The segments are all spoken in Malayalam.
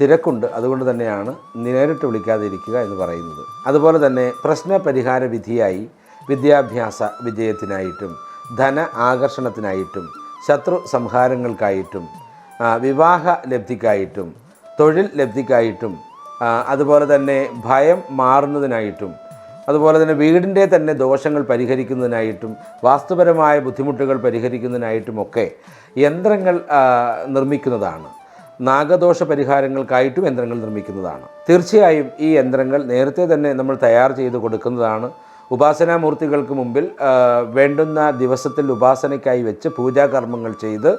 തിരക്കുണ്ട്. അതുകൊണ്ട് തന്നെയാണ് നേരിട്ട് വിളിക്കാതെ ഇരിക്കുക എന്ന് പറയുന്നത്. അതുപോലെ തന്നെ പ്രശ്ന പരിഹാര വിധിയായി വിദ്യാഭ്യാസ വിജയത്തിനായിട്ടും ധന ആകർഷണത്തിനായിട്ടും ശത്രു സംഹാരങ്ങൾക്കായിട്ടും വിവാഹ ലബ്ധിക്കായിട്ടും തൊഴിൽ ലബ്ധിക്കായിട്ടും അതുപോലെ തന്നെ ഭയം മാറുന്നതിനായിട്ടും അതുപോലെ തന്നെ വീടിന്റെ തന്നെ ദോഷങ്ങൾ പരിഹരിക്കുന്നതിനായിട്ടും വാസ്തുപരമായ ബുദ്ധിമുട്ടുകൾ പരിഹരിക്കുന്നതിനായിട്ടുമൊക്കെ യന്ത്രങ്ങൾ നിർമ്മിക്കുന്നതാണ്. നാഗദോഷ പരിഹാരങ്ങൾക്കായിട്ടും യന്ത്രങ്ങൾ നിർമ്മിക്കുന്നതാണ്. തീർച്ചയായും ഈ യന്ത്രങ്ങൾ നേരത്തെ തന്നെ നമ്മൾ തയ്യാർ ചെയ്ത് കൊടുക്കുന്നതാണ്. ഉപാസനാമൂർത്തികൾക്ക് മുമ്പിൽ വേണ്ടുന്ന ദിവസത്തിൽ ഉപാസനയ്ക്കായി വെച്ച് പൂജാകർമ്മങ്ങൾ ചെയ്ത്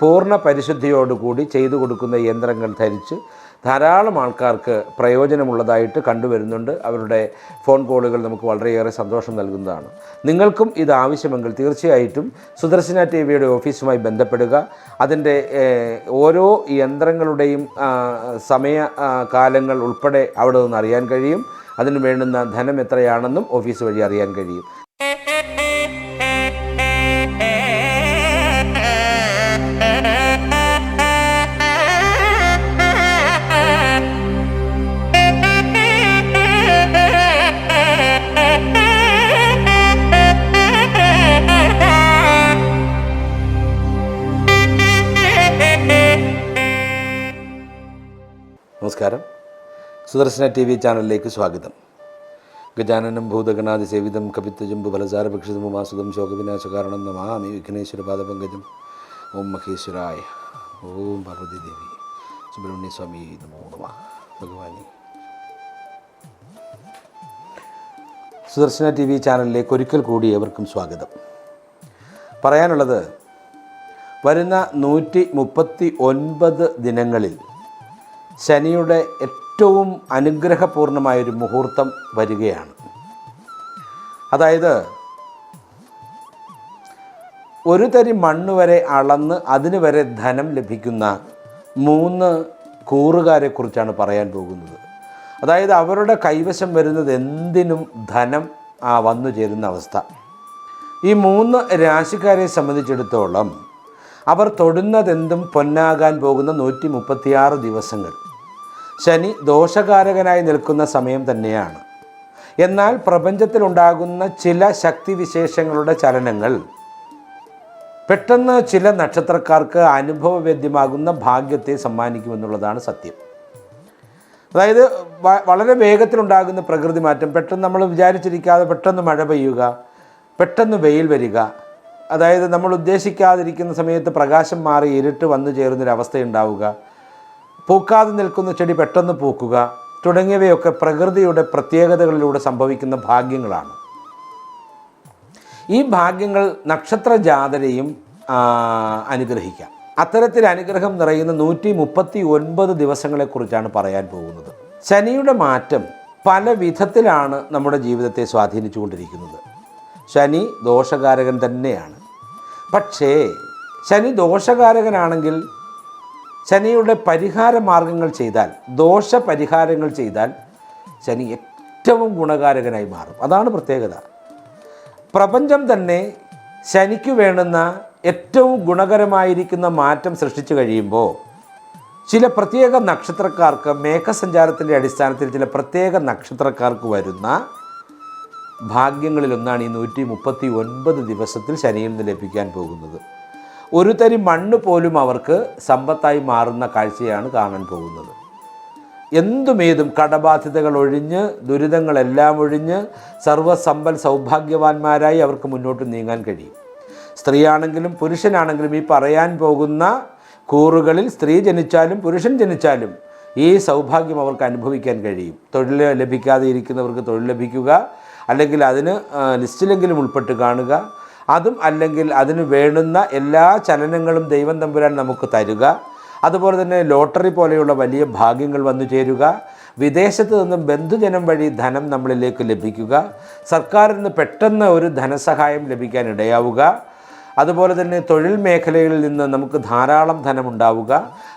പൂർണ പരിശുദ്ധിയോടുകൂടി ചെയ്തു കൊടുക്കുന്ന യന്ത്രങ്ങൾ ധരിച്ച് ധാരാളം ആൾക്കാർക്ക് പ്രയോജനമുള്ളതായിട്ട് കണ്ടുവരുന്നുണ്ട്. അവരുടെ ഫോൺ കോളുകൾ നമുക്ക് വളരെയേറെ സന്തോഷം നൽകുന്നതാണ്. നിങ്ങൾക്കും ഇത് ആവശ്യമെങ്കിൽ തീർച്ചയായിട്ടും സുദർശന ടി വിയുടെ ഓഫീസുമായി ബന്ധപ്പെടുക. അതിന്റെ ഓരോ യന്ത്രങ്ങളുടെയും സമയ കാലങ്ങൾ ഉൾപ്പെടെ അവിടെ നിന്ന് അറിയാൻ കഴിയും. അതിന് വേണ്ടുന്ന ധനം എത്രയാണെന്നും ഓഫീസ് വഴി അറിയാൻ കഴിയും. സുദർശന ടി വി ചാനലിലേക്ക് സ്വാഗതം. ഗജാനനം ഭൂതഗണാതി സേവിതം കപിത്വജംബു ഫലസാരഭക്ഷിതം ഉമാസുതം ശോകവിനാശകാരണം നമാമി വിഘ്നേശ്വര പാദപങ്കജം. ഓം മഹേശ്വരായ ഓം പാർവതി ദേവി സുബ്രഹ്മണ്യ സ്വാമി നമോ നമ ഭഗവാനി. സുദർശന ടി വി ചാനലിലേക്ക് ഒരിക്കൽ കൂടി ഏവർക്കും സ്വാഗതം. പറയാനുള്ളത് വരുന്ന നൂറ്റി മുപ്പത്തി ഒൻപത് ദിനങ്ങളിൽ ശനിയുടെ ഏറ്റവും അനുഗ്രഹപൂർണമായൊരു മുഹൂർത്തം വരികയാണ്. അതായത് ഒരു തരി മണ്ണ് വരെ അളന്ന് അതിന് വരെ ധനം ലഭിക്കുന്ന മൂന്ന് കൂറുകാരെക്കുറിച്ചാണ് പറയാൻ പോകുന്നത്. അതായത് അവരുടെ കൈവശം വരുന്നത് എന്തിനും ധനം ആ, വന്നു ചേരുന്ന അവസ്ഥ. ഈ മൂന്ന് രാശിക്കാരെ സംബന്ധിച്ചിടത്തോളം അവർ തൊടുന്നതെന്തും പൊന്നാകാൻ പോകുന്ന നൂറ്റി മുപ്പത്തിയാറ് ദിവസങ്ങൾ. ശനി ദോഷകാരകനായി നിൽക്കുന്ന സമയം തന്നെയാണ്. എന്നാൽ പ്രപഞ്ചത്തിലുണ്ടാകുന്ന ചില ശക്തിവിശേഷങ്ങളുടെ ചലനങ്ങൾ പെട്ടെന്ന് ചില നക്ഷത്രക്കാർക്ക് അനുഭവവേദ്യമാകുന്ന ഭാഗ്യത്തെ സമ്മാനിക്കുമെന്നുള്ളതാണ് സത്യം. അതായത് വളരെ വേഗത്തിലുണ്ടാകുന്ന പ്രകൃതി മാറ്റം പെട്ടെന്ന് നമ്മൾ വിചാരിച്ചിരിക്കാതെ പെട്ടെന്ന് മഴ പെയ്യുക പെട്ടെന്ന് വെയിൽ വരിക. അതായത് നമ്മൾ ഉദ്ദേശിക്കാതിരിക്കുന്ന സമയത്ത് പ്രകാശം മാറി ഇരുട്ട് വന്നു ചേരുന്നൊരവസ്ഥയുണ്ടാവുക. പൂക്കാതെ നിൽക്കുന്ന ചെടി പെട്ടെന്ന് പൂക്കുക തുടങ്ങിയവയൊക്കെ പ്രകൃതിയുടെ പ്രത്യേകതകളിലൂടെ സംഭവിക്കുന്ന ഭാഗ്യങ്ങളാണ്. ഈ ഭാഗ്യങ്ങൾ നക്ഷത്ര ജാതരെയും അനുഗ്രഹിക്കാം. അത്തരത്തിൽ അനുഗ്രഹം നിറയുന്ന നൂറ്റി മുപ്പത്തി ഒൻപത് ദിവസങ്ങളെക്കുറിച്ചാണ് പറയാൻ പോകുന്നത്. ശനിയുടെ മാറ്റം പല വിധത്തിലാണ് നമ്മുടെ ജീവിതത്തെ സ്വാധീനിച്ചുകൊണ്ടിരിക്കുന്നത്. ശനി ദോഷകാരകൻ തന്നെയാണ്. പക്ഷേ ശനി ദോഷകാരകനാണെങ്കിൽ ശനിയുടെ പരിഹാര മാർഗങ്ങൾ ചെയ്താൽ ദോഷ പരിഹാരങ്ങൾ ചെയ്താൽ ശനി ഏറ്റവും ഗുണകാരകനായി മാറും. അതാണ് പ്രത്യേകത. പ്രപഞ്ചം തന്നെ ശനിക്ക് വേണ്ടുന്ന ഏറ്റവും ഗുണകരമായിരിക്കുന്ന മാറ്റം സൃഷ്ടിച്ചു കഴിയുമ്പോൾ ചില പ്രത്യേക നക്ഷത്രക്കാർക്ക് മേഘസഞ്ചാരത്തിന്റെ അടിസ്ഥാനത്തിൽ ചില പ്രത്യേക നക്ഷത്രക്കാർക്ക് വരുന്ന ഭാഗ്യങ്ങളിലൊന്നാണ് ഈ നൂറ്റി മുപ്പത്തി ഒൻപത് ദിവസത്തിൽ ശനിയിൽ നിന്ന് ലഭിക്കാൻ പോകുന്നത്. ഒരു തരി മണ്ണ് പോലും അവർക്ക് സമ്പത്തായി മാറുന്ന കാഴ്ചയാണ് കാണാൻ പോകുന്നത്. എന്തുമേതും കടബാധ്യതകൾ ഒഴിഞ്ഞ് ദുരിതങ്ങളെല്ലാം ഒഴിഞ്ഞ് സർവസമ്പൽ സൗഭാഗ്യവാന്മാരായി അവർക്ക് മുന്നോട്ട് നീങ്ങാൻ കഴിയും. സ്ത്രീയാണെങ്കിലും പുരുഷനാണെങ്കിലും ഈ പറയാൻ പോകുന്ന കൂറുകളിൽ സ്ത്രീ ജനിച്ചാലും പുരുഷൻ ജനിച്ചാലും ഈ സൗഭാഗ്യം അവർക്ക് അനുഭവിക്കാൻ കഴിയും. തൊഴിൽ ലഭിക്കാതെ ഇരിക്കുന്നവർക്ക് തൊഴിൽ ലഭിക്കുക അല്ലെങ്കിൽ അതിന് ലിസ്റ്റിലെങ്കിലും ഉൾപ്പെട്ട് കാണുക അതും അല്ലെങ്കിൽ അതിന് വേണ്ടുന്ന എല്ലാ ചലനങ്ങളും ദൈവം തമ്പുരാൻ നമുക്ക് തരുക. അതുപോലെ തന്നെ ലോട്ടറി പോലെയുള്ള വലിയ ഭാഗ്യങ്ങൾ വന്നു ചേരുക. വിദേശത്ത് നിന്നും ബന്ധുജനം വഴി ധനം നമ്മളിലേക്ക് ലഭിക്കുക. സർക്കാരിൽ നിന്ന് പെട്ടെന്ന് ഒരു ധനസഹായം ലഭിക്കാൻ ഇടയാവുക. അതുപോലെ തന്നെ തൊഴിൽ മേഖലകളിൽ നിന്ന് നമുക്ക് ധാരാളം ധനം ഉണ്ടാവുക.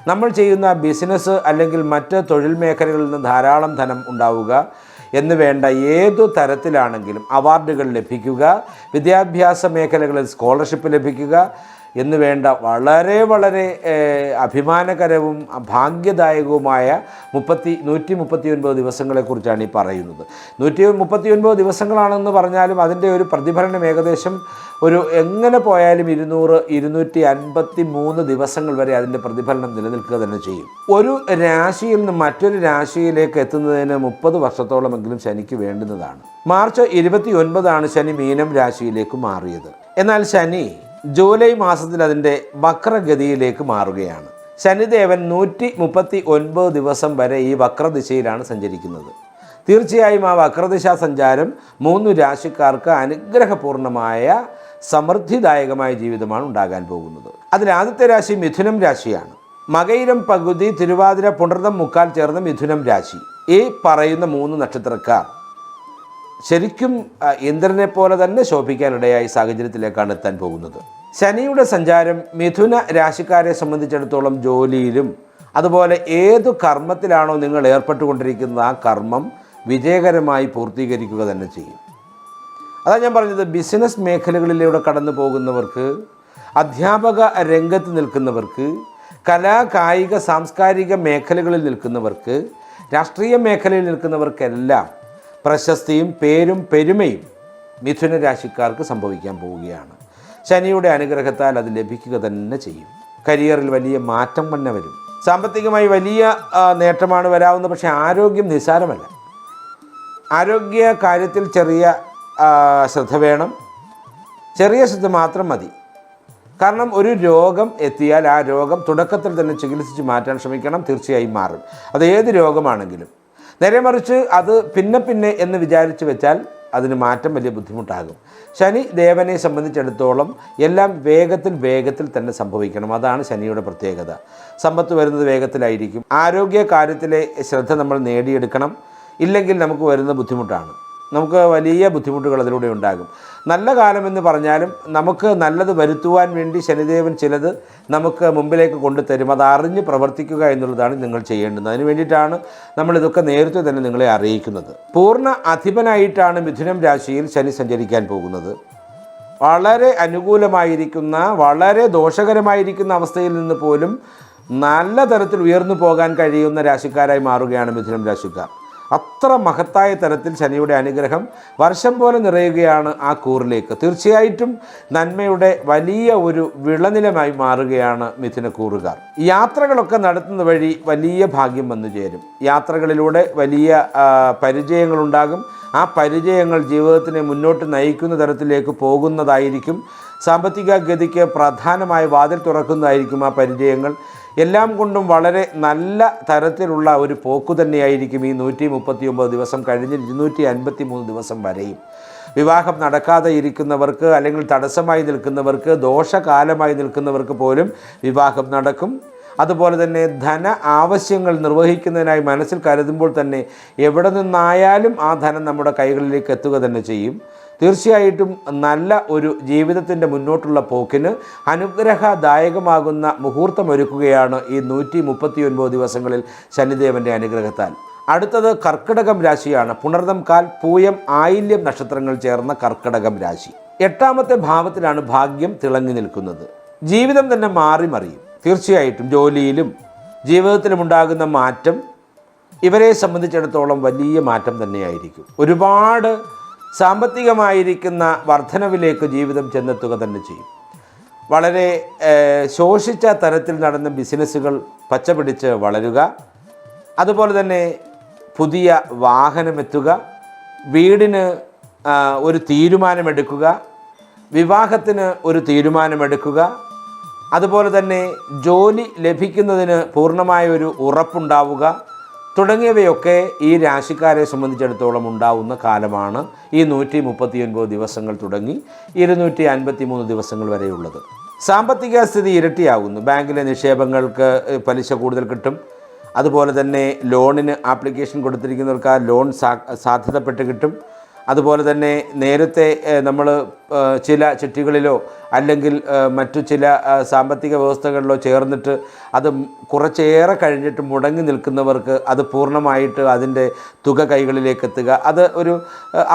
നമ്മൾ ചെയ്യുന്ന ബിസിനസ് അല്ലെങ്കിൽ മറ്റ് തൊഴിൽ മേഖലകളിൽ നിന്ന് ധാരാളം ധനം ഉണ്ടാവുക. എന്ന് വേണ്ട ഏതു തരത്തിലാണെങ്കിലും അവാർഡുകൾ ലഭിക്കുക വിദ്യാഭ്യാസ മേഖലകളിൽ സ്കോളർഷിപ്പ് ലഭിക്കുക എന്ന് വേണ്ട വളരെ വളരെ അഭിമാനകരവും ഭാഗ്യദായകവുമായ മുപ്പത്തി നൂറ്റി മുപ്പത്തി ഒൻപത് ദിവസങ്ങളെക്കുറിച്ചാണ് ഈ പറയുന്നത്. നൂറ്റി മുപ്പത്തി ഒൻപത് ദിവസങ്ങളാണെന്ന് പറഞ്ഞാലും അതിന്റെ ഒരു പ്രതിഫലനം ഏകദേശം ഒരു എങ്ങനെ പോയാലും ഇരുന്നൂറ് ഇരുന്നൂറ്റി അൻപത്തി മൂന്ന് ദിവസങ്ങൾ വരെ അതിന്റെ പ്രതിഫലനം നിലനിൽക്കുക തന്നെ ചെയ്യും. ഒരു രാശിയിൽ നിന്ന് മറ്റൊരു രാശിയിലേക്ക് എത്തുന്നതിന് മുപ്പത് വർഷത്തോളമെങ്കിലും ശനിക്ക് വേണ്ടുന്നതാണ്. മാർച്ച് ഇരുപത്തി ഒൻപതാണ് ശനി മീനം രാശിയിലേക്ക് മാറിയത്. എന്നാൽ ശനി ജൂലൈ മാസത്തിൽ അതിന്റെ വക്രഗതിയിലേക്ക് മാറുകയാണ്. ശനിദേവൻ നൂറ്റി മുപ്പത്തി ഒൻപത് ദിവസം വരെ ഈ വക്രദിശയിലാണ് സഞ്ചരിക്കുന്നത്. തീർച്ചയായും ആ വക്രദിശ സഞ്ചാരം മൂന്ന് രാശിക്കാർക്ക് അനുഗ്രഹപൂർണമായ സമൃദ്ധിദായകമായ ജീവിതമാണ് ഉണ്ടാകാൻ പോകുന്നത്. അതിൽ ആദ്യത്തെ രാശി മിഥുനം രാശിയാണ്. മകയിരം പകുതി തിരുവാതിര പുണർതം മുക്കാൽ ചേർന്ന മിഥുനം രാശി. ഈ പറയുന്ന മൂന്ന് നക്ഷത്രക്കാർ ശരിക്കും ഇന്ദ്രനെ പോലെ തന്നെ ശോഭിക്കാനിടയായ സാഹചര്യത്തിലേക്കാണ് എത്താൻ പോകുന്നത്. ശനിയുടെ സഞ്ചാരം മിഥുന രാശിക്കാരെ സംബന്ധിച്ചിടത്തോളം ജോലിയിലും അതുപോലെ ഏതു കർമ്മത്തിലാണോ നിങ്ങൾ ഏർപ്പെട്ടുകൊണ്ടിരിക്കുന്നത് ആ കർമ്മം വിജയകരമായി പൂർത്തീകരിക്കുക തന്നെ ചെയ്യും. അതാ ഞാൻ പറഞ്ഞത് ബിസിനസ് മേഖലകളിലൂടെ കടന്നു പോകുന്നവർക്ക് അധ്യാപക രംഗത്ത് നിൽക്കുന്നവർക്ക് കലാ കായിക സാംസ്കാരിക മേഖലകളിൽ നിൽക്കുന്നവർക്ക് രാഷ്ട്രീയ മേഖലയിൽ നിൽക്കുന്നവർക്കെല്ലാം പ്രശസ്തിയും പേരും പെരുമയും മിഥുന രാശിക്കാർക്ക് സംഭവിക്കാൻ പോവുകയാണ്. ശനിയുടെ അനുഗ്രഹത്താൽ അത് ലഭിക്കുക തന്നെ ചെയ്യും. കരിയറിൽ വലിയ മാറ്റം തന്നെ വരും. സാമ്പത്തികമായി വലിയ നേട്ടമാണ് വരാവുന്നത് പക്ഷേ ആരോഗ്യം നിസ്സാരമല്ല. ആരോഗ്യ കാര്യത്തിൽ ചെറിയ ശ്രദ്ധ വേണം. ചെറിയ ശ്രദ്ധ മാത്രം മതി. കാരണം ഒരു രോഗം എത്തിയാൽ ആ രോഗം തുടക്കത്തിൽ തന്നെ ചികിത്സിച്ച് മാറ്റാൻ ശ്രമിക്കണം തീർച്ചയായും മാറും. അത് ഏത് രോഗമാണെങ്കിലും. നേരെ മറിച്ച് അത് പിന്നെ പിന്നെ എന്ന് വിചാരിച്ച് വെച്ചാൽ അതിന് മാറ്റം വലിയ ബുദ്ധിമുട്ടാകും. ശനി ദേവനെ സംബന്ധിച്ചിടത്തോളം എല്ലാം വേഗത്തിൽ വേഗത്തിൽ തന്നെ സംഭവിക്കണം. അതാണ് ശനിയുടെ പ്രത്യേകത. സമ്പത്ത് വരുന്നത് വേഗത്തിലായിരിക്കും. ആരോഗ്യ കാര്യത്തിലെ ശ്രദ്ധ നമ്മൾ നേടിയെടുക്കണം. ഇല്ലെങ്കിൽ നമുക്ക് വരുന്ന ബുദ്ധിമുട്ടാണ്. നമുക്ക് വലിയ ബുദ്ധിമുട്ടുകൾ അതിലൂടെ ഉണ്ടാകും. നല്ല കാലമെന്ന് പറഞ്ഞാലും നമുക്ക് നല്ലത് വരുത്തുവാൻ വേണ്ടി ശനിദേവൻ ചിലത് നമുക്ക് മുമ്പിലേക്ക് കൊണ്ടുതരും. അത് അറിഞ്ഞ് പ്രവർത്തിക്കുക എന്നുള്ളതാണ് നിങ്ങൾ ചെയ്യേണ്ടത് അതിന് വേണ്ടിയിട്ടാണ് നമ്മളിതൊക്കെ നേരത്തെ തന്നെ നിങ്ങളെ അറിയിക്കുന്നത്. പൂർണ അധിപനായിട്ടാണ് മിഥുനം രാശിയിൽ ശനി സഞ്ചരിക്കാൻ പോകുന്നത്. വളരെ അനുകൂലമായിരിക്കുന്ന വളരെ ദോഷകരമായിരിക്കുന്ന അവസ്ഥയിൽ നിന്ന് പോലും നല്ല തരത്തിൽ ഉയർന്നു പോകാൻ കഴിയുന്ന രാശിക്കാരായി മാറുകയാണ് മിഥുനം രാശിക്കാർ. അത്ര മഹത്തായ തരത്തിൽ ശനിയുടെ അനുഗ്രഹം വർഷം പോലെ നിറയുകയാണ് ആ കൂറിലേക്ക്. തീർച്ചയായിട്ടും നന്മയുടെ വലിയ ഒരു വിളനിലമായി മാറുകയാണ് മിഥുന കൂറുകാർ. യാത്രകളൊക്കെ നടത്തുന്ന വഴി വലിയ ഭാഗ്യം വന്നു ചേരും. യാത്രകളിലൂടെ വലിയ പരിചയങ്ങളുണ്ടാകും. ആ പരിചയങ്ങൾ ജീവിതത്തിനെ മുന്നോട്ട് നയിക്കുന്ന തരത്തിലേക്ക് പോകുന്നതായിരിക്കും സാമ്പത്തിക ഗതിക്ക് പ്രധാനമായ വാതിൽ തുറക്കുന്നതായിരിക്കും ആ പരിചയങ്ങൾ. എല്ലാം കൊണ്ടും വളരെ നല്ല തരത്തിലുള്ള ഒരു പോക്ക് തന്നെയായിരിക്കും ഈ നൂറ്റി മുപ്പത്തി ഒമ്പത് ദിവസം കഴിഞ്ഞ് ഇരുന്നൂറ്റി അൻപത്തി മൂന്ന് ദിവസം വരെയും. വിവാഹം നടക്കാതെ ഇരിക്കുന്നവർക്ക് അല്ലെങ്കിൽ തടസ്സമായി നിൽക്കുന്നവർക്ക് ദോഷകാലമായി നിൽക്കുന്നവർക്ക് പോലും വിവാഹം നടക്കും. അതുപോലെ തന്നെ ധന ആവശ്യങ്ങൾ നിർവഹിക്കുന്നതിനായി മനസ്സിൽ കരുതുമ്പോൾ തന്നെ എവിടെ നിന്നായാലും ആ ധനം നമ്മുടെ കൈകളിലേക്ക് എത്തുക തന്നെ ചെയ്യും. തീർച്ചയായിട്ടും നല്ല ഒരു ജീവിതത്തിന്റെ മുന്നോട്ടുള്ള പോക്കിന് അനുഗ്രഹദായകമാകുന്ന മുഹൂർത്തമൊരുക്കുകയാണ് ഈ നൂറ്റി മുപ്പത്തി ഒൻപത് ദിവസങ്ങളിൽ ശനിദേവന്റെ അനുഗ്രഹത്താൽ. അടുത്തത് കർക്കിടകം രാശിയാണ്. പുണർതം കാൽ പൂയം ആയില്യം നക്ഷത്രങ്ങൾ ചേർന്ന കർക്കിടകം രാശി. എട്ടാമത്തെ ഭാവത്തിലാണ് ഭാഗ്യം തിളങ്ങി നിൽക്കുന്നത്. ജീവിതം തന്നെ മാറി മറിയും. തീർച്ചയായിട്ടും ജോലിയിലും ജീവിതത്തിലും ഉണ്ടാകുന്ന മാറ്റം ഇവരെ സംബന്ധിച്ചിടത്തോളം വലിയ മാറ്റം തന്നെയായിരിക്കും. ഒരുപാട് സാമ്പത്തികമായിരിക്കുന്ന വർധനവിലേക്ക് ജീവിതം ചെന്നെത്തുക തന്നെ ചെയ്യും. വളരെ ശോഷിച്ച തരത്തിൽ നടന്ന ബിസിനസ്സുകൾ പച്ചപിടിച്ച് വളരുക. അതുപോലെ തന്നെ പുതിയ വാഹനമെത്തുക വീടിന് ഒരു തീരുമാനമെടുക്കുക. വിവാഹത്തിന് ഒരു തീരുമാനമെടുക്കുക. അതുപോലെ തന്നെ ജോലി ലഭിക്കുന്നതിന് പൂർണമായ ഒരു ഉറപ്പുണ്ടാവുക. തുടങ്ങിയവയൊക്കെ ഈ രാശിക്കാരെ സംബന്ധിച്ചിടത്തോളം ഉണ്ടാവുന്ന കാലമാണ്. ഈ നൂറ്റി മുപ്പത്തിയൊൻപത് ദിവസങ്ങൾ തുടങ്ങി ഇരുന്നൂറ്റി അൻപത്തി മൂന്ന് ദിവസങ്ങൾ വരെയുള്ളത്. സാമ്പത്തിക സ്ഥിതി ഇരട്ടിയാകുന്നു. ബാങ്കിലെ നിക്ഷേപങ്ങൾക്ക് പലിശ കൂടുതൽ കിട്ടും. അതുപോലെ തന്നെ ലോണിന് ആപ്ലിക്കേഷൻ കൊടുത്തിരിക്കുന്നവർക്ക് ആ ലോൺ സാധ്യതപ്പെട്ട് കിട്ടും. അതുപോലെ തന്നെ നേരത്തെ നമ്മൾ ചില ചിട്ടികളിലോ അല്ലെങ്കിൽ മറ്റു ചില സാമ്പത്തിക വ്യവസ്ഥകളിലോ ചേർന്നിട്ട് അത് കുറച്ചേറെ കഴിഞ്ഞിട്ട് മുടങ്ങി നിൽക്കുന്നവർക്ക് അത് പൂർണമായിട്ട് അതിന്റെ തുക കൈകളിലേക്ക് എത്തുക അത് ഒരു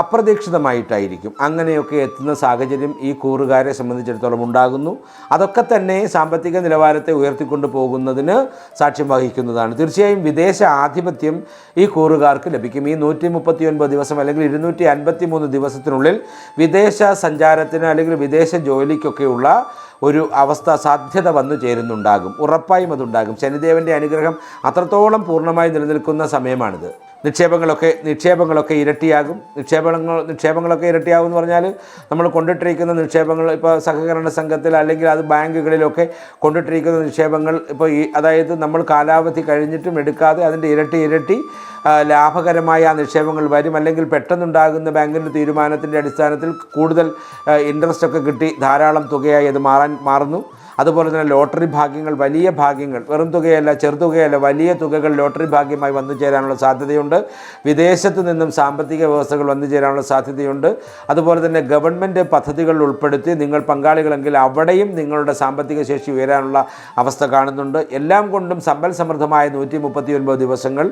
അപ്രതീക്ഷിതമായിട്ടായിരിക്കും. അങ്ങനെയൊക്കെ എത്തുന്ന സാഹചര്യം ഈ കൂറുകാരെ സംബന്ധിച്ചിടത്തോളം ഉണ്ടാകുന്നു. അതൊക്കെ തന്നെ സാമ്പത്തിക നിലവാരത്തെ ഉയർത്തിക്കൊണ്ട് പോകുന്നതിന് സാക്ഷ്യം വഹിക്കുന്നതാണ്. തീർച്ചയായും വിദേശ ആധിപത്യം ഈ കൂറുകാർക്ക് ലഭിക്കും. ഈ നൂറ്റി മുപ്പത്തി ഒൻപത് ദിവസം അല്ലെങ്കിൽ ഇരുന്നൂറ്റി അൻപത്തി മൂന്ന് ദിവസത്തിനുള്ളിൽ വിദേശ സഞ്ചാരത്തിന് അല്ലെങ്കിൽ വിദേശ ജോലിക്കൊക്കെയുള്ള ഒരു അവസ്ഥ സാധ്യത വന്നു ചേരുന്നുണ്ടാകും. ഉറപ്പായും അതുണ്ടാകും. ശനിദേവന്റെ അനുഗ്രഹം അത്രത്തോളം പൂർണമായി നിലനിൽക്കുന്ന സമയമാണിത്. നിക്ഷേപങ്ങളൊക്കെ നിക്ഷേപങ്ങളൊക്കെ ഇരട്ടിയാകും. നിക്ഷേപങ്ങൾ നിക്ഷേപങ്ങളൊക്കെ ഇരട്ടിയാകും എന്ന് പറഞ്ഞാൽ നമ്മൾ കൊണ്ടിട്ടിരിക്കുന്ന നിക്ഷേപങ്ങൾ ഇപ്പോൾ സഹകരണ സംഘത്തിൽ അല്ലെങ്കിൽ അത് ബാങ്കുകളിലൊക്കെ കൊണ്ടിട്ടിരിക്കുന്ന നിക്ഷേപങ്ങൾ ഇപ്പോൾ ഈ അതായത് നമ്മൾ കാലാവധി കഴിഞ്ഞിട്ടും എടുക്കാതെ അതിന്റെ ഇരട്ടി ഇരട്ടി ലാഭകരമായ ആ നിക്ഷേപങ്ങൾ വരും. അല്ലെങ്കിൽ പെട്ടെന്നുണ്ടാകുന്ന ബാങ്കിന്റെ തീരുമാനത്തിന്റെ അടിസ്ഥാനത്തിൽ കൂടുതൽ ഇൻട്രസ്റ്റ് ഒക്കെ കിട്ടി ധാരാളം തുകയായി അത് മാറാൻ മാറുന്നു. അതുപോലെ തന്നെ ലോട്ടറി ഭാഗ്യങ്ങൾ വലിയ ഭാഗ്യങ്ങൾ വെറും തുകയല്ല ചെറുതുകയല്ല വലിയ തുകകൾ ലോട്ടറി ഭാഗ്യമായി വന്നു ചേരാനുള്ള സാധ്യതയുണ്ട്. വിദേശത്ത് നിന്നും സാമ്പത്തിക വ്യവസ്ഥകൾ വന്നു ചേരാനുള്ള സാധ്യതയുണ്ട്. അതുപോലെ തന്നെ ഗവൺമെന്റ് പദ്ധതികൾ ഉൾപ്പെടുത്തി നിങ്ങൾ പങ്കാളികളെങ്കിൽ അവിടെയും നിങ്ങളുടെ സാമ്പത്തിക ശേഷി ഉയരാനുള്ള അവസ്ഥ കാണുന്നുണ്ട്. എല്ലാം കൊണ്ടും സമ്പൽ സമൃദ്ധമായ നൂറ്റി മുപ്പത്തി ഒൻപത് ദിവസങ്ങൾ.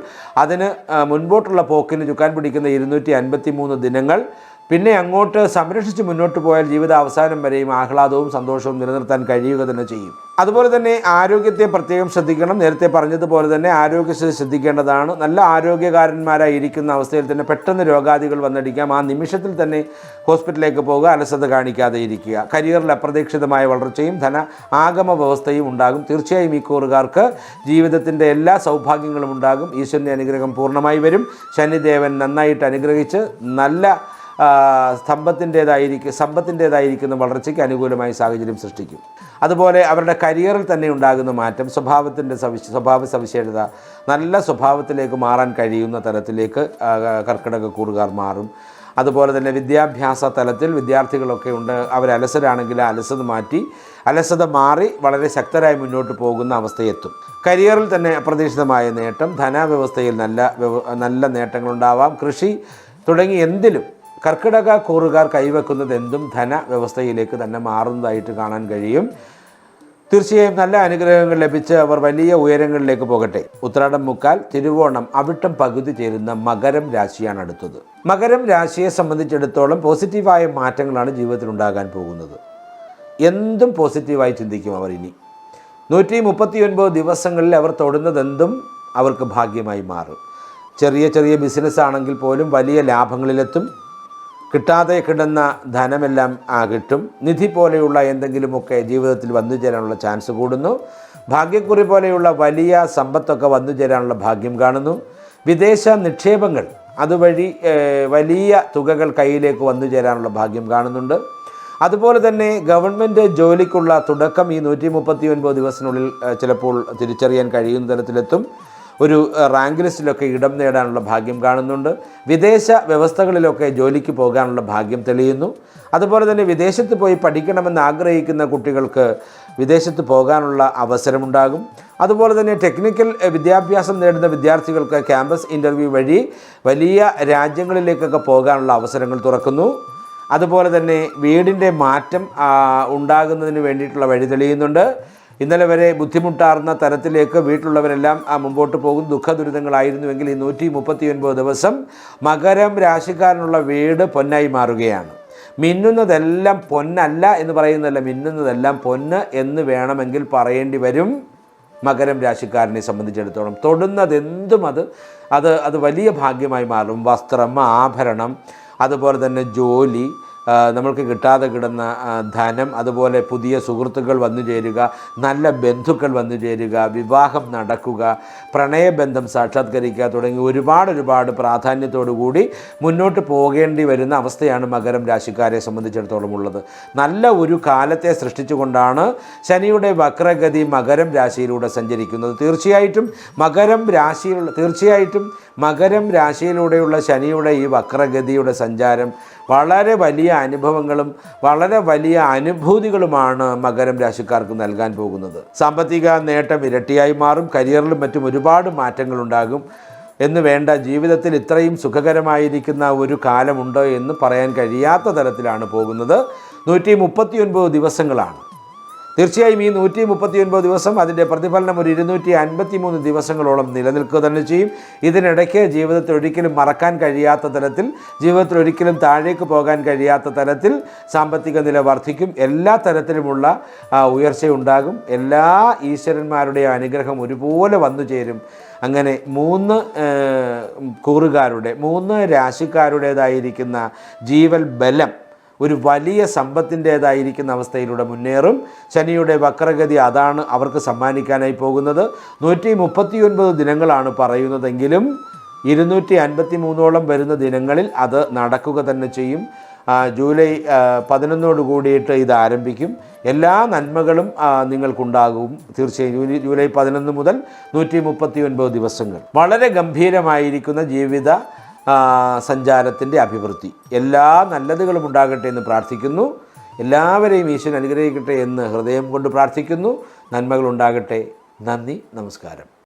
അതിന് മുൻപോട്ടുള്ള പോക്കിന് ചുക്കാൻ പിടിക്കുന്ന ഇരുന്നൂറ്റി അൻപത്തി മൂന്ന് ദിനങ്ങൾ. പിന്നെ അങ്ങോട്ട് സംരക്ഷിച്ച് മുന്നോട്ട് പോയാൽ ജീവിത അവസാനം വരെയും ആഹ്ലാദവും സന്തോഷവും നിലനിർത്താൻ കഴിയുക തന്നെ ചെയ്യും. അതുപോലെ തന്നെ ആരോഗ്യത്തെ പ്രത്യേകം ശ്രദ്ധിക്കണം. നേരത്തെ പറഞ്ഞതുപോലെ തന്നെ ആരോഗ്യസ്ഥിതി ശ്രദ്ധിക്കേണ്ടതാണ്. നല്ല ആരോഗ്യകാരന്മാരായിരിക്കുന്ന അവസ്ഥയിൽ തന്നെ പെട്ടെന്ന് രോഗാദികൾ വന്നടിക്കാം. ആ നിമിഷത്തിൽ തന്നെ ഹോസ്പിറ്റലിലേക്ക് പോകുക അലസത കാണിക്കാതെ ഇരിക്കുക. കരിയറിൽ അപ്രതീക്ഷിതമായ വളർച്ചയും ധന ആഗമ വ്യവസ്ഥയും ഉണ്ടാകും. തീർച്ചയായും ഈ കൂറുകാർക്ക് ജീവിതത്തിന്റെ എല്ലാ സൗഭാഗ്യങ്ങളും ഉണ്ടാകും. ഈശ്വരന്റെ അനുഗ്രഹം പൂർണമായി വരും. ശനിദേവൻ നന്നായിട്ട് അനുഗ്രഹിച്ച് നല്ല സ്തംഭത്തിന്റേതായിരിക്കും സമ്പത്തിന്റേതായിരിക്കുന്ന വളർച്ചയ്ക്ക് അനുകൂലമായ സാഹചര്യം സൃഷ്ടിക്കും. അതുപോലെ അവരുടെ കരിയറിൽ തന്നെ ഉണ്ടാകുന്ന മാറ്റം സ്വഭാവത്തിന്റെ സവിശ സ്വഭാവ സവിശേഷത നല്ല സ്വഭാവത്തിലേക്ക് മാറാൻ കഴിയുന്ന തരത്തിലേക്ക് കർക്കിടക കൂറുകാർ മാറും. അതുപോലെ തന്നെ വിദ്യാഭ്യാസ തലത്തിൽ വിദ്യാർത്ഥികളൊക്കെ ഉണ്ട്. അവർ അലസരാണെങ്കിൽ അലസത മാറ്റി അലസത മാറി വളരെ ശക്തരായി മുന്നോട്ട് പോകുന്ന അവസ്ഥയെത്തും. കരിയറിൽ തന്നെ അപ്രതീക്ഷിതമായ നേട്ടം ധനവ്യവസ്ഥയിൽ നല്ല നല്ല നേട്ടങ്ങളുണ്ടാവാം. കൃഷി തുടങ്ങി എന്തിലും കർക്കിടക കൂറുകാർ കൈവെക്കുന്നത് എന്തും ധന വ്യവസ്ഥയിലേക്ക് തന്നെ മാറുന്നതായിട്ട് കാണാൻ കഴിയും. തീർച്ചയായും നല്ല അനുഗ്രഹങ്ങൾ ലഭിച്ച് അവർ വലിയ ഉയരങ്ങളിലേക്ക് പോകട്ടെ. ഉത്രാടം മുക്കാൽ തിരുവോണം അവിട്ടം പകുതി ചേരുന്ന മകരം രാശിയാണ് അടുത്തത്. മകരം രാശിയെ സംബന്ധിച്ചിടത്തോളം പോസിറ്റീവായ മാറ്റങ്ങളാണ് ജീവിതത്തിൽ ഉണ്ടാകാൻ പോകുന്നത്. എന്തും പോസിറ്റീവായി ചിന്തിക്കും അവർ ഇനി. നൂറ്റി മുപ്പത്തി ഒൻപത് ദിവസങ്ങളിൽ അവർ തൊടുന്നതെന്തും അവർക്ക് ഭാഗ്യമായി മാറും. ചെറിയ ചെറിയ ബിസിനസ് ആണെങ്കിൽ പോലും വലിയ ലാഭങ്ങളിലെത്തും. കിട്ടാതെ കിടന്ന ധനമെല്ലാം ആ കിട്ടും. നിധി പോലെയുള്ള എന്തെങ്കിലുമൊക്കെ ജീവിതത്തിൽ വന്നു ചേരാനുള്ള ചാൻസ് കൂടുന്നു. ഭാഗ്യക്കുറി പോലെയുള്ള വലിയ സമ്പത്തൊക്കെ വന്നു ചേരാനുള്ള ഭാഗ്യം കാണുന്നു. വിദേശ നിക്ഷേപങ്ങൾ അതുവഴി വലിയ തുകകൾ കയ്യിലേക്ക് വന്നു ചേരാനുള്ള ഭാഗ്യം കാണുന്നുണ്ട്. അതുപോലെ തന്നെ ഗവൺമെന്റ് ജോലിക്കുള്ള തുടക്കം ഈ നൂറ്റി മുപ്പത്തി ഒൻപത് ദിവസത്തിനുള്ളിൽ ചിലപ്പോൾ തിരിച്ചറിയാൻ കഴിയുന്ന തരത്തിലെത്തും. ഒരു റാങ്ക് ലിസ്റ്റിലൊക്കെ ഇടം നേടാനുള്ള ഭാഗ്യം കാണുന്നുണ്ട്. വിദേശ വ്യവസ്ഥകളിലൊക്കെ ജോലിക്ക് പോകാനുള്ള ഭാഗ്യം തെളിയുന്നു. അതുപോലെ തന്നെ വിദേശത്ത് പോയി പഠിക്കണമെന്ന് ആഗ്രഹിക്കുന്ന കുട്ടികൾക്ക് വിദേശത്ത് പോകാനുള്ള അവസരമുണ്ടാകും. അതുപോലെ തന്നെ ടെക്നിക്കൽ വിദ്യാഭ്യാസം നേടുന്ന വിദ്യാർത്ഥികൾക്ക് ക്യാമ്പസ് ഇന്റർവ്യൂ വഴി വലിയ രാജ്യങ്ങളിലേക്കൊക്കെ പോകാനുള്ള അവസരങ്ങൾ തുറക്കുന്നു. അതുപോലെ തന്നെ വീടിന്റെ മാറ്റം ഉണ്ടാകുന്നതിന് വേണ്ടിയിട്ടുള്ള വഴി തെളിയുന്നുണ്ട്. ഇന്നലെ വരെ ബുദ്ധിമുട്ടാർന്ന തരത്തിലേക്ക് വീട്ടിലുള്ളവരെല്ലാം ആ, മുമ്പോട്ട് പോകും. ദുഃഖ ദുരിതങ്ങളായിരുന്നുവെങ്കിൽ ഈ നൂറ്റി മുപ്പത്തി ഒൻപത് ദിവസം മകരം രാശിക്കാരനുള്ള വീട് പൊന്നായി മാറുകയാണ്. മിന്നുന്നതെല്ലാം പൊന്നല്ല എന്ന് പറയുന്നതല്ല മിന്നുന്നതെല്ലാം പൊന്ന് എന്ന് വേണമെങ്കിൽ പറയേണ്ടി വരും മകരം രാശിക്കാരനെ സംബന്ധിച്ചിടത്തോളം. തൊടുന്നതെന്തും അത് അത് അത് വലിയ ഭാഗ്യമായി മാറും. വസ്ത്രം ആഭരണം അതുപോലെ തന്നെ ജോലി നമ്മൾക്ക് കിട്ടാതെ കിടന്ന ധനം അതുപോലെ പുതിയ സുഹൃത്തുക്കൾ വന്നു ചേരുക നല്ല ബന്ധുക്കൾ വന്നു ചേരുക വിവാഹം നടക്കുക പ്രണയബന്ധം സാക്ഷാത്കരിക്കുക തുടങ്ങി ഒരുപാട് ഒരുപാട് പ്രാധാന്യത്തോടു കൂടി മുന്നോട്ട് പോകേണ്ടി വരുന്ന അവസ്ഥയാണ് മകരം രാശിക്കാരെ സംബന്ധിച്ചിടത്തോളം ഉള്ളത്. നല്ല ഒരു കാലത്തെ സൃഷ്ടിച്ചുകൊണ്ടാണ് ശനിയുടെ വക്രഗതി മകരം രാശിയിലൂടെ സഞ്ചരിക്കുന്നത്. തീർച്ചയായിട്ടും മകരം രാശിയിലുള്ള തീർച്ചയായിട്ടും മകരം രാശിയിലൂടെയുള്ള ശനിയുടെ ഈ വക്രഗതിയുടെ സഞ്ചാരം വളരെ വലിയ അനുഭവങ്ങളും വളരെ വലിയ അനുഭൂതികളുമാണ് മകരം രാശിക്കാർക്ക് നൽകാൻ പോകുന്നത്. സാമ്പത്തിക നേട്ടം ഇരട്ടിയായി മാറും കരിയറിലും മറ്റും ഒരുപാട് മാറ്റങ്ങളുണ്ടാകും എന്ന് വേണ്ട ജീവിതത്തിൽ ഇത്രയും സുഖകരമായിരിക്കുന്ന ഒരു കാലമുണ്ടോ എന്ന് പറയാൻ കഴിയാത്ത തരത്തിലാണ് പോകുന്നത്. നൂറ്റി മുപ്പത്തിയൊൻപത് ദിവസങ്ങളാണ്. തീർച്ചയായും ഈ നൂറ്റി മുപ്പത്തി ഒൻപത് ദിവസം അതിന്റെ പ്രതിഫലനം ഒരു ഇരുന്നൂറ്റി അൻപത്തി മൂന്ന് ദിവസങ്ങളോളം നിലനിൽക്കുക തന്നെ ചെയ്യും. ഇതിനിടയ്ക്ക് ജീവിതത്തിൽ ഒരിക്കലും മറക്കാൻ കഴിയാത്ത തരത്തിൽ ജീവിതത്തിൽ ഒരിക്കലും താഴേക്ക് പോകാൻ കഴിയാത്ത തരത്തിൽ സാമ്പത്തിക നില വർദ്ധിക്കും. എല്ലാ തരത്തിലുമുള്ള ഉയർച്ചയുണ്ടാകും. എല്ലാ ഈശ്വരന്മാരുടെയും അനുഗ്രഹം ഒരുപോലെ വന്നു ചേരും. അങ്ങനെ മൂന്ന് കൂറുകാരുടെ മൂന്ന് രാശിക്കാരുടേതായിരിക്കുന്ന ജീവൽ ബലം ഒരു വലിയ സമ്പത്തിന്റേതായിരിക്കുന്ന അവസ്ഥയിലൂടെ മുന്നേറും. ശനിയുടെ വക്രഗതി അതാണ് അവർക്ക് സമ്മാനിക്കാനായി പോകുന്നത്. നൂറ്റി മുപ്പത്തിയൊൻപത് ദിനങ്ങളാണ് പറയുന്നതെങ്കിലും ഇരുന്നൂറ്റി അൻപത്തി മൂന്നോളം വരുന്ന ദിനങ്ങളിൽ അത് നടക്കുക തന്നെ ചെയ്യും. ജൂലൈ പതിനൊന്നോട് കൂടിയിട്ട് ഇത് ആരംഭിക്കും. എല്ലാ നന്മകളും നിങ്ങൾക്കുണ്ടാകും. തീർച്ചയായും ജൂലൈ പതിനൊന്ന് മുതൽ നൂറ്റി ദിവസങ്ങൾ. വളരെ ഗംഭീരമായിരിക്കുന്ന ജീവിത സഞ്ചാരത്തിന്റെ അഭിവൃദ്ധി. എല്ലാ നല്ലതുകളും ഉണ്ടാകട്ടെ എന്ന് പ്രാർത്ഥിക്കുന്നു. എല്ലാവരെയും ഈശ്വരൻ അനുഗ്രഹിക്കട്ടെ എന്ന് ഹൃദയം കൊണ്ട് പ്രാർത്ഥിക്കുന്നു. നന്മകൾ ഉണ്ടാകട്ടെ. നന്ദി നമസ്കാരം.